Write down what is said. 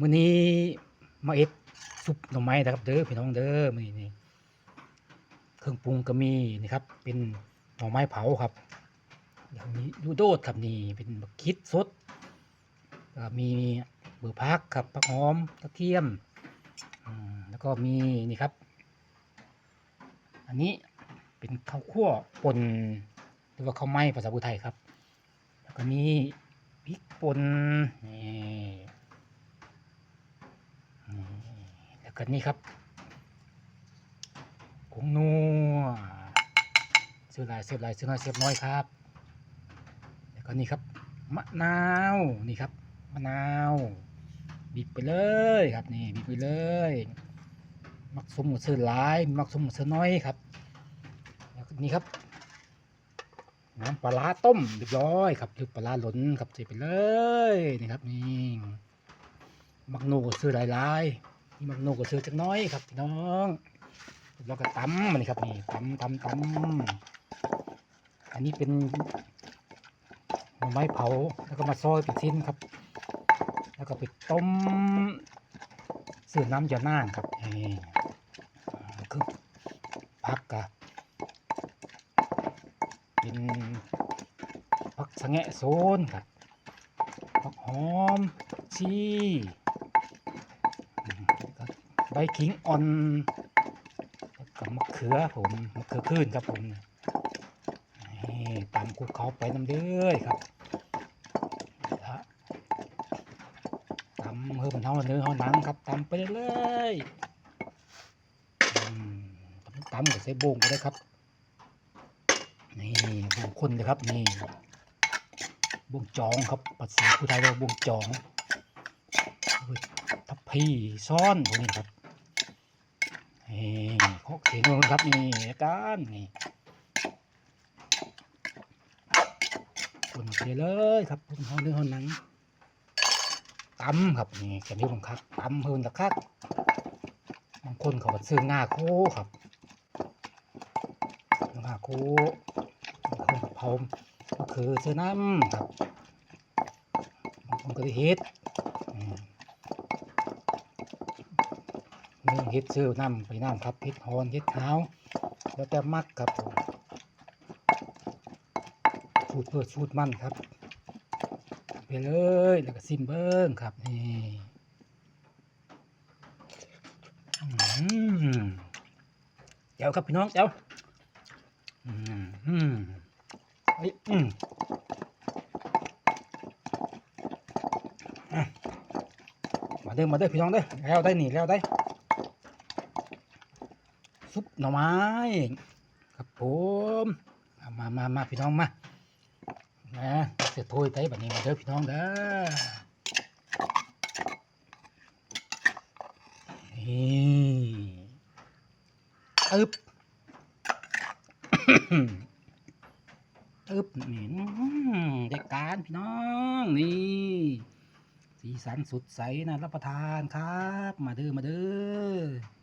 มื้อนี้มาเอ็ดซุปหน่อไม้นะครับ เด้อพี่น้องเด้อมื้อนี้เครื่องปรุงก็มีนี่ครับ เป็นหน่อไม้เผาครับแล้วมียูโดดครับนี่เป็นบักคิดสดมีเบือพักครับผักหอมกระเทียมแล้วก็มีนี่ครับ อันนี้เป็นข้าวคั่วป่นหรือว่าข้าวไม้ภาษาพุไทยครับ แล้วก็มีพริกป่นนี่อืมแล้ว ก็นี่ครับผงนัวเสื้อลายเสื้อลายเสื้อน้อยเสื้อน้อยครับแล้วก็นี่ครับมะนาวนี่ครับมะนาวบีบไปเลยครับนี่บีบไปเลยมักสมกับเสื้อลายมักสมกับเสื้อน้อยครับแล้วก็นี่ครับน้ำปลาร้าต้มเรียบร้อยครับหรือปลาร้าหล่นครับใส่ไปเลยนี่ครับนี่มักโนก็ซื้อหลายๆนี่ มักโนก็ซื้อจักน้อยครับพี่น้องแล้วก็ตำมันครับนี่ตำตำตำอันนี้เป็นหน่อไม้เผาแล้วก็มาซอยเป็นชิ้นครับ แล้วก็ไปต้มซื้อน้ำยาน่างครับนี่คือพักกะเป็นผักสะแงะโซนครับผักหอมชี้ ขิงอ่อนแล้วก็มะเขือผมมะเขือขึ้นครับผมนี่ตำคลุกเขาไปน้ำเด้อครับแล้วตำเพิ่มเท่าเนื้อเท่าหนังครับตำไปเรื่อยๆอืมตำกับใส่โบงไปเลยครับนี่บงคนเลยครับนี่บงจองครับภาษาผู้ไทยเรียกว่าบงจองทับพี่ซ่อนพวกนี้ครับ นี่เขียนลงครับนี่อาการนี่คนเขียนเลยครับผมเอาเนื้อเอาหนังตำครับนี่แกนิ้วผมครับตำเพิ่นตะคักบางคนเขาก็ซื้อง่าโคครับง่าโคคนกับเผาก็คือเสื้อน้ำครับบางคนก็ได้เฮ็ดอืมนี่ เฮ็ดซื้อน้ำไปน้ำครับเฮ็ดฮอนเฮ็ดขาแล้วแต่มักครับผมสูตรเพื่อสูตรมั่นครับไปเลยแล้วก็ซิมเบิ้งครับนี่อืมเจ้าครับพี่น้องเจ้าอืมอืมเฮ้ยอืมอะมาเด้อมาเด้อพี่น้องเด้อแล้วได้หนีแล้วได้ ซุปหน่อไม้ครับผมเอามามามาพี่น้องมานะเสียถ้วยไตแบบนี้มาเด้อพี่น้องเด้อนี่อึ๊บตึ๊บนี่อื้อหือได้การพี่น้องนี่สีสันสดใสนะรับประทานครับ มาเด้อมาเด้อ